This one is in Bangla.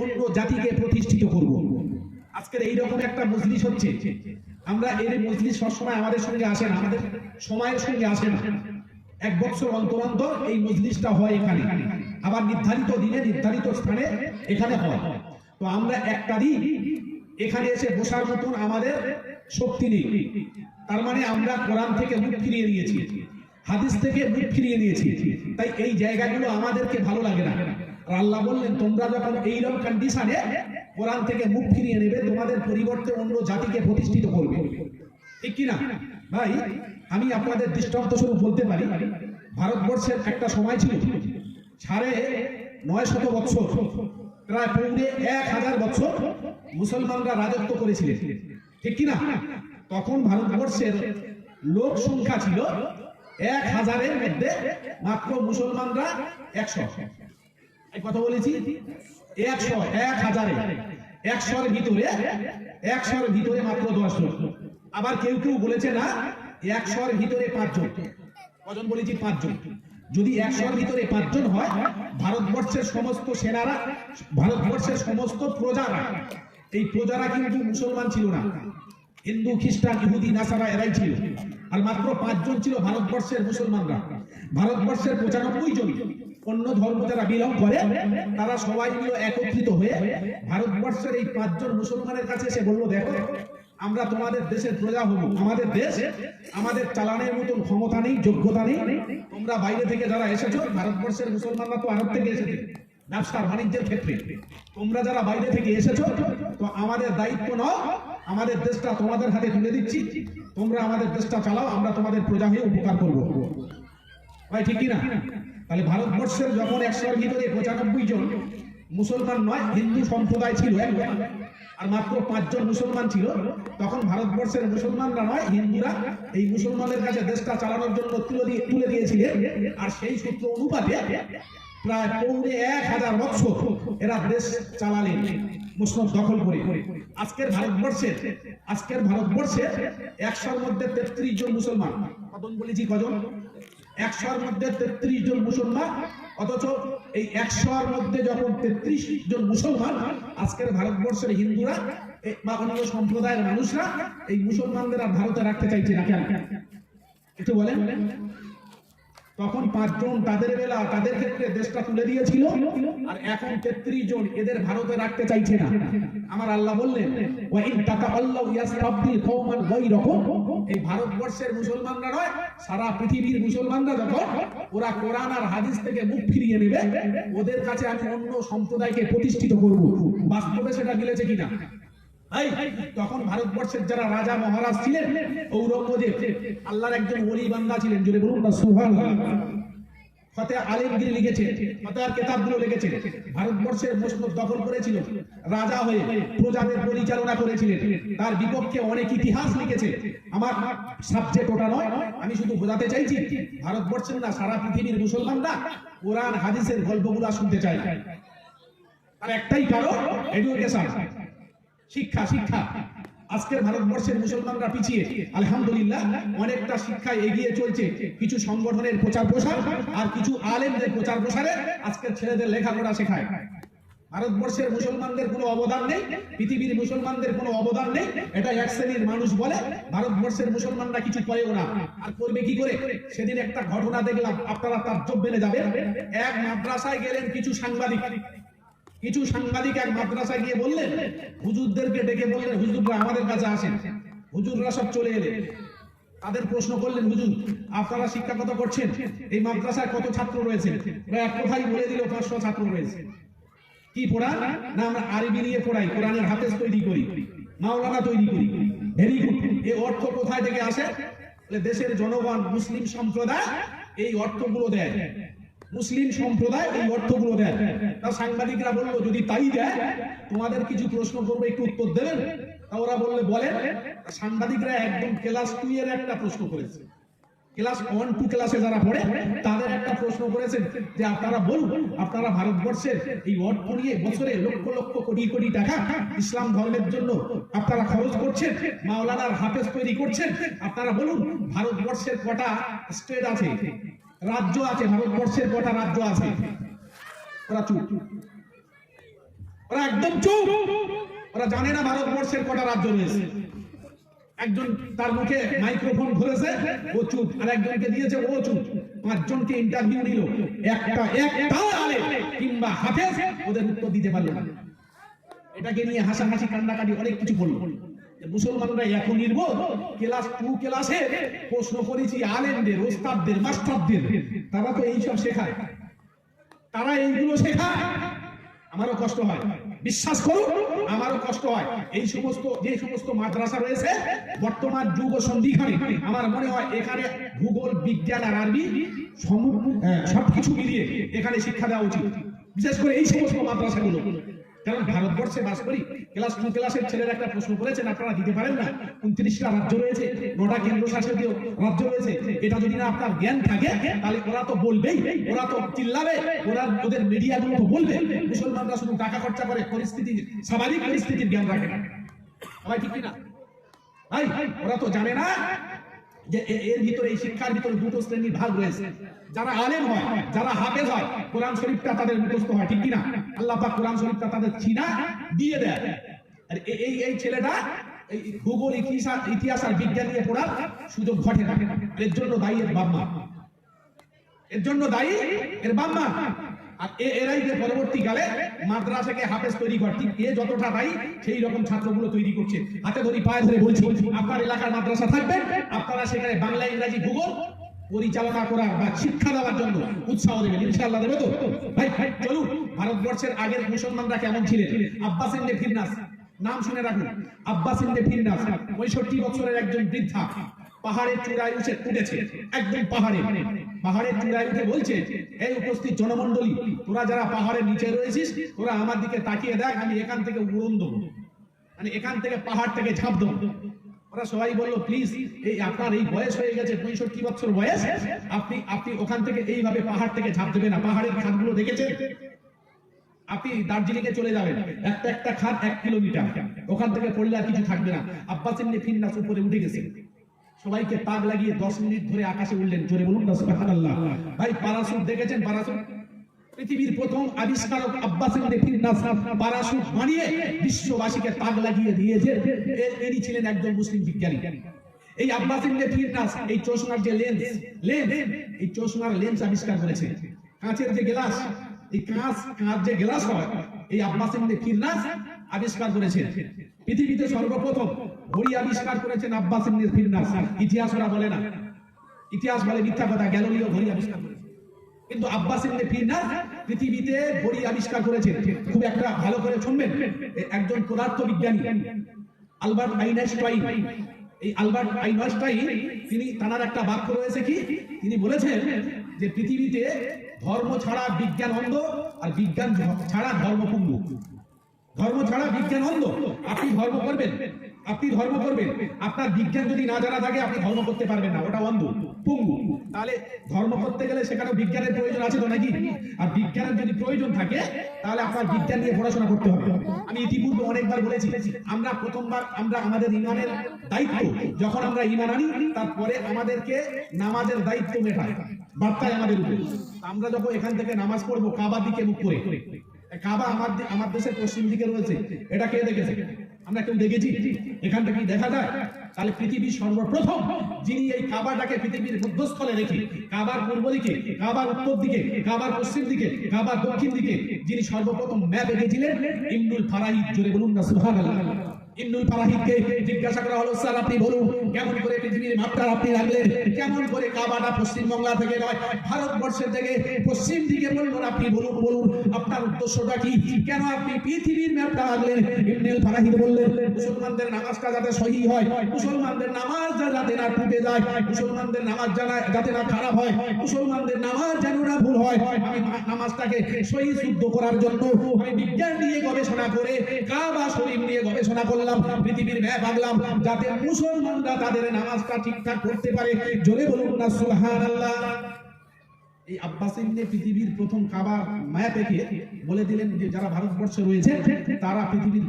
অন্য জাতিকে প্রতিষ্ঠিত করব। আজকের একটা মজলিস হচ্ছে। আমরা এর মজলিস সবসময় আমাদের সঙ্গে আসে না, আমাদের সময়ের সঙ্গে আসে না। এক বছর অন্তর অন্তর এই মজলিসটা হয় এখানে। আবার নির্ধারিত দিনে নির্ধারিত স্থানে এখানে হয়। তো আমরা একটা দিন এখানে এসে বসার মতন আমাদের শক্তি নেই। তার মানে আমরা কোরআন থেকে মুখ ফিরিয়ে নিয়েছি, হাদিস থেকে মুখ ফিরিয়ে নিয়েছি। তাই এই জায়গাগুলো আমাদেরকে ভালো লাগে না। আল্লাহ বললেন, তোমরা যখন এইরকম কন্ডিশনে কোরআন থেকে মুখ ফিরিয়ে নেবে, তোমাদের পরিবর্তে অন্য জাতিকে প্রতিষ্ঠিত করবে। ঠিক কি না ভাই, আমি আপনাদের দৃষ্টান্ত স্বরূপ বলতে পারি, ভারতবর্ষের একটা সময় ছিল, সাড়ে নয় শত বছর প্রায় পৌনে এক হাজার বছর মুসলমানরা রাজত্ব করেছিলেন। ঠিক কি না তখন ভারতবর্ষের লোক সংখ্যা ছিল এক হাজারের মধ্যে মাত্র মুসলমানরা একশো। কথা বলেছি, একশো, এক হাজারে, একশোর ভিতরে একশোর ভিতরে মাত্র আবার কেউ কেউ বলেছে না, একশোর ভিতরে পাঁচজন। কজন বলেছি? পাঁচজন। যদি একশোর ভিতরে পাঁচজন হয়, ভারতবর্ষের সমস্ত সেনারা, ভারতবর্ষের সমস্ত প্রজারা, এই প্রজারা কিন্তু মুসলমান ছিল না। হিন্দু, খ্রিস্টান, ইহুদি, নাসারা এরাই ছিল। আর মাত্র পাঁচজন ছিল ভারতবর্ষের মুসলমানরা। ভারতবর্ষের পঁচানব্বই জন। অন্য ধর্ম যারা বিলং করে, তারা সবাই মিলে একত্রিত হয়ে ভারতবর্ষের এই পাঁচজন মুসলমানের কাছে এসে বলল, দেখো, আমরা তোমাদের দেশের প্রজা হব। আমাদের দেশ, আমাদের চালানের মতন ক্ষমতা নেই, যোগ্যতা নেই। তোমরা বাইরে থেকে যারা এসেছ, ভারতবর্ষের মুসলমানরা তো আরব থেকে এসেছে। ব্যবসার বাণিজ্যের ক্ষেত্রে। তোমরা যারা বাইরে থেকে এসেছ, তো আমাদের দায়িত্ব নাও, আমাদের দেশটা তোমাদের হাতে তুলে দিচ্ছি। তোমরা আমাদের দেশটা চালাও, আমরা তোমাদের প্রজা হয়ে উপকার করব। ভাই, ঠিক না? তাহলে ভারতবর্ষের যখন একশোর ভিতরে পঁচানব্বই জন মুসলমান নয়, হিন্দু সম্প্রদায় ছিল একদম আর মাত্র পাঁচজন মুসলমান ছিল, তখন ভারতবর্ষের মুসলমানরা নয়, হিন্দুরা এই মুসলমানের কাছে দেশটা চালানোর জন্য তুলে দিয়ে তুলে দিয়েছিলেন। আর সেই সূত্র অনুপাতে প্রায় পৌনে এক হাজার বছর এরা দেশ চালালেন মুসলিম দখল করে। আজকের ভারতবর্ষের আজকের ভারতবর্ষের একশোর মধ্যে তেত্রিশ জন মুসলমান। কজন বলেছি কজন? একশোর মধ্যে তেত্রিশ জন মুসলমান, অথচ এই একশোর মধ্যে যখন তেত্রিশ জন মুসলমান, আজকের ভারতবর্ষের হিন্দুরা বা অন্য সম্প্রদায়ের মানুষরা, এই মুসলমানদের ভারতে রাখতে চাইছে না কেন? একটু বলেন। তখন পাঁচজন তাদের বেলা তাদের ক্ষেত্রে দেশটা তুলে দিয়েছিল। আর এখন তেত্রিশ জন এদের ভারতে রাখতে চাইছে না। আমার আল্লাহ বললেন এই ভারতবর্ষের মুসলমানরা নয়, সারা পৃথিবীর মুসলমানরা যখন ওরা কোরআন আর হাদিস থেকে মুখ ফিরিয়ে নেবে, ওদের কাছে আমি অন্য সম্প্রদায়কে প্রতিষ্ঠিত করব। বাস্তবে সেটা মিলেছে কিনা? তখন ভারতবর্ষের যারা রাজা মহারাজ ছিলেন, ঔরঙ্গজেব, আল্লাহর একজন ওলি বান্দা ছিলেন যদি বলুন না, সুবহানাল্লাহ। ফতে আলিমগিরি লিখেছে ফতেহার কেতাবগুলো লিখেছে। ভারতবর্ষের মসনদ দখল করেছিল, রাজা হয়ে প্রজাদের পরিচালনা করেছিলেন। তার বিপক্ষে অনেক ইতিহাস লিখেছে। আমার সাবজেক্ট ওটা নয়, আমি শুধু বোঝাতে চাইছি, ভারতবর্ষের না, সারা পৃথিবীর মুসলমানরা কোরআন, হাদিসের গল্পগুলো শুনতে চায়। আর একটাই কারণ এডুকেশন শিক্ষা শিক্ষা। আজকের ভারতবর্ষের মুসলমানরা পিছিয়ে। আলহামদুলিল্লাহ, অনেকটা শিক্ষায় এগিয়ে চলছে। কিছু সংগঠনের প্রচার প্রসার আর কিছু আলেমদের প্রচার প্রসারে আজকের ছেলেদের লেখাপড়া শেখায়। ভারতবর্ষের মুসলমানদের কোনো অবদান নেই, পৃথিবীর মুসলমানদের কোনো অবদান নেই এটা এক শ্রেণির মানুষ বলে, ভারতবর্ষের মুসলমানরা কিছু করেও না। আর করবে কি করে? সেদিন একটা ঘটনা দেখলাম, আপনারা তার জব মেনে যাবেন। এক মাদ্রাসায় গেলেন কিছু সাংবাদিক। কিছু সাংবাদিক এক মাদ্রাসায় গিয়ে বললেন, হুজুরদেরকে ডেকে বললেন, হুজুররা আমাদের কাছে আসেন। হুজুররা সব চলে এলেন। তাদের প্রশ্ন করলেন, হুজুর, আপনারা শিক্ষাগত করছেন? এই মাদ্রাসায় কত ছাত্র রয়েছে এক কথাই বলে দিল, পাঁচশো ছাত্র রয়েছে। কি পড়া? না, আমরা আরবি নিয়ে পড়াই, কোরআনের হাফেজ তৈরি করি, মাওলানা তৈরি করি। Very good. এই অর্থ কোথায় থেকে আসে? দেশের জনগণ, মুসলিম সম্প্রদায় এই অর্থগুলো দেয়। মুসলিম সম্প্রদায় এই অর্থগুলো দেয়। তা সাংবাদিকরা বলল, যদি তাই দেয়, তোমাদের কিছু প্রশ্ন করব, একটু উত্তর দেবেন? তা ওরা বললে, বলেন। সাংবাদিকরা একদম ক্লাস টু এর একটা প্রশ্ন করেছে। ক্লাস ওয়ান টু ক্লাসে যারা পড়ে, তাদের একটা প্রশ্ন করেছেন যে, আপনারা বলুন, আপনারা ভারতবর্ষের এই অর্থ নিয়ে বছরে লক্ষ লক্ষ কোটি কোটি টাকা ইসলাম ধর্মের জন্য আপনারা খরচ করছেন, মাওলানার হাফেজ তৈরি করছেন? আপনারা বলুন, ভারতবর্ষের কটা স্টেট আছে? রাজ্য আছে, ভারতবর্ষের কটা রাজ্য আছে? ওরা চুপ। ওরা একদম চুপ। ওরা জানে না ভারতবর্ষের কটা রাজ্য রয়েছে। একজন তার মুখে মাইক্রোফোন ধরেছে, ও চুপ। আর একজনকে দিয়েছে, ও চুপ। পাঁচজনকে ইন্টারভিউ নিল। একটা একটা আলে কিংবা হাফেজ ওদের উত্তর দিতে পারল না। এটাকে নিয়ে হাসাহাসি, কান্নাকাটি, অনেক কিছু বলল। মুসলমানরা এখন নির্বোধ, ক্লাস টু ক্লাসে প্রশ্ন করেছি আলেমদের, ওস্তাদদের, মাস্টারদের, তারা তো এইসব শেখায়। তারা এইগুলো শেখায়। আমারও কষ্ট হয়। বিশ্বাস করুন, আমারও কষ্ট হয়। এই সমস্ত, যে সমস্ত মাদ্রাসা রয়েছে, বর্তমান যুগ সন্ধিখানে আমার মনে হয় এখানে ভূগোল, বিজ্ঞান আর আরবি সবকিছু মিলিয়ে এখানে শিক্ষা দেওয়া উচিত। বিশেষ করে এই সমস্ত মাদ্রাসাগুলো। কারণ ভারতবর্ষে বাস করি ক্লাস টু ক্লাসের ছেলেরা একটা প্রশ্ন করেছেন, আপনারা দিতে পারেন না। উনত্রিশটা রাজ্য রয়েছে, নটা কেন্দ্র শাসিত রাজ্য রয়েছে। এটা যদি না আপনার জ্ঞান থাকে, তাহলে ওরা তো বলবেই, ওরা তো চিল্লাবে, ওরা ওদের মিডিয়া মিডিয়াগুলো তো বলবে। মুসলমানরা শুধু টাকা খরচা করে, পরিস্থিতি, স্বাভাবিক পরিস্থিতির জ্ঞান রাখে না। ঠিক ভাই, ওরা তো জানে না যে এর ভিতরে এই শিক্ষার ভিতরে দুটো শ্রেণির ভাগ রয়েছে। যারা আলেম হয়, যারা হাফেজ হয়, কোরআন শরীফটা তাদের মুখস্থ হয়, ঠিক কিনা? আল্লাহ পাক কোরআন শরীফটা তাদের চিনা দিয়ে দেয়। আর এই এই ছেলেটা এই ভূগোল, ইতিহাস আর বিজ্ঞান নিয়ে পড়ার সুযোগ ঘটে না। এর জন্য দায়ী বাবা এর জন্য দায়ী এর বাম্মা আর এরাই যে পরবর্তীকালে মাদ্রাসাকে হাফেজ তৈরি করে। ঠিক এ যতটা দায়ী, সেই রকম ছাত্রগুলো তৈরি করছে। হাতে ধরি পায়ে ধরে বলছি, আপনার এলাকার মাদ্রাসা থাকবে? আপনারা সেখানে বাংলা, ইংরাজি, ভূগোল পরিচালনা করার বা শিক্ষা দেওয়ার জন্য উৎসাহ দেবেন। ইনশাআল্লাহ দেবে তো? ভাই ভাই, চলুন। ভারতবর্ষের আগের মুসলমানরা কেমন ছিলেন? আব্বাস ইন্ডে ফিরনাস। নাম শুনে রাখুন। আব্বাস ইন্ডে ফিরনাস, পঁয়ষট্টি বছরের একজন বৃদ্ধা, পাহাড়ের চূড়ায় উঠে উঠেছে। একদম পাহাড়ে। পাহাড়ের চূড়ায় উঠে বলছে এই উপস্থিত জনমণ্ডলী, তোরা যারা পাহাড়ের নিচে রয়েছিস, তোরা আমার দিকে তাকিয়ে দেখ, আমি এখান থেকে উড়ন দেবো। মানে এখান থেকে পাহাড় থেকে ঝাঁপ দেবো। ওরা সবাই বলল, প্লিজ, এই আপনার এই বয়স হয়ে গেছে, পঁয়ষট্টি বছর বয়স, আপনি আপনি ওখান থেকে এইভাবে পাহাড় থেকে ঝাঁপ দেবেন না। পাহাড়ের খাতগুলো দেখেছেন আপনি দার্জিলিং এ চলে যাবেন। একটা একটা খাত এক কিলোমিটার। ওখান থেকে পড়লে আর কিছু থাকবে না। আব্বাস ফিন্নাস উপরে উঠে গেছে। সবাইকে তাক লাগিয়ে দশ মিনিট ধরে আকাশে উঠলেন। জোরে বলুন ভাই প্যারাসুট দেখেছেন? প্যারাসুট পৃথিবীর প্রথম আবিষ্কারক আব্বাস প্যারাসুট বানিয়ে বিশ্ববাসীকে তাক লাগিয়ে দিয়েছে। এরই ছিলেন একজন মুসলিম বিজ্ঞানী। এই আব্বাস এই চশমার যে লেন্স লেন্স, এই চশমার লেন্স আবিষ্কার করেছে। কাঁচের যে গ্লাস, এই কাঁচ কাঁচ যে গ্লাস হয়, এই আব্বাস ফিরনাস আবিষ্কার করেছে। পৃথিবীতে সর্বপ্রথম ঘড়ি আবিষ্কার করেছেন আব্বাস ফিরনাস। ইতিহাস ওরা বলে না। ইতিহাস বলে মিথ্যা কথা, গ্যালোলিও ঘড়ি আবিষ্কার করেছে। কিন্তু আব্বাস পৃথিবীতে ঘড়ি আবিষ্কার করেছেন। খুব একটা ভালো করে শুনবেন। একজন পদার্থবিজ্ঞানী, আলবার্ট আইনস্টাইন। এই আলবার্ট আইনস্টাইন, তিনি তার একটা বাক্য রয়েছে কি? তিনি বলেছেন যে পৃথিবীতে ধর্ম ছাড়া বিজ্ঞান অন্ধ আর বিজ্ঞান ছাড়া ধর্ম ধর্ম ছাড়া বিজ্ঞান অন্ধ। আপনি ধর্ম করবেন। আপনি ধর্ম করবেন। আপনার বিজ্ঞান যদি না জানা থাকে, আপনি ধর্ম করতে পারবেন না। ওটা অন্ধ, পঙ্গু। তাহলে ধর্ম করতে গেলে সেখানে বিজ্ঞানের প্রয়োজন আছে তো নাকি? আর বিজ্ঞানের যদি প্রয়োজন থাকে, তাহলে আপনার বিজ্ঞান নিয়ে পড়াশোনা করতে হবে। আমি ইতিপূর্বে অনেকবার বলেছি, আমরা প্রথমবার, আমরা আমাদের ইমানের দায়িত্ব, যখন আমরা ইমান আনি, তারপরে আমাদেরকে নামাজের দায়িত্ব মেটায় বার্তায় আমাদের উপরে। আমরা যখন এখান থেকে নামাজ পড়ব কাবার দিকে মুখ করে। কাবা আমার আমার দেশের পশ্চিম দিকে রয়েছে। এটা কে দেখেছে? আমরা কেউ দেখেছি। এখান থেকে দেখা যায়, তাহলে পৃথিবীর সর্বপ্রথম যিনি এই কাবাটাকে পৃথিবীর মধ্যস্থলে রেখে, কাবার পূর্ব দিকে, কাবার উত্তর দিকে, কাবার পশ্চিম দিকে, কাবার দক্ষিণ দিকে, যিনি সর্বপ্রথম ম্যাপ এঁকেছিলেন ইমনুল ফারাহিদ জোরে বলুন না, সুবহানাল্লাহ। ইমনুল ফারাহিদকে জিজ্ঞাসা বলুন, কেমন করে কেমন করে পশ্চিম দিকে আপনি বলুন বলুন, আপনার পৃথিবীর মুসলমানদের নামাজটা যাতে সহি হয়, মুসলমানদের নামাজ যাতে না টুটে যায়, মুসলমানদের নামাজ জানা যাতে না খারাপ হয়, মুসলমানদের নামাজ যেন না ভুল হয়, আমি নামাজটাকে সহি শুদ্ধ করার জন্য আমি বিজ্ঞান নিয়ে গবেষণা করে কাবা শরীফ নিয়ে গবেষণা করলাম। পৃথিবীর ন্যায় আঁকলাম, যাতে মুসলমানরা তাদের নামাজটা ঠিকঠাক করতে পারে। জোরে বলুন না, সুবহানাল্লাহ। এই আব্বাস পৃথিবীর প্রথম খাবার মায়া থেকে বলে দিলেন যে, যারা ভারতবর্ষে রয়েছে তারা পৃথিবীর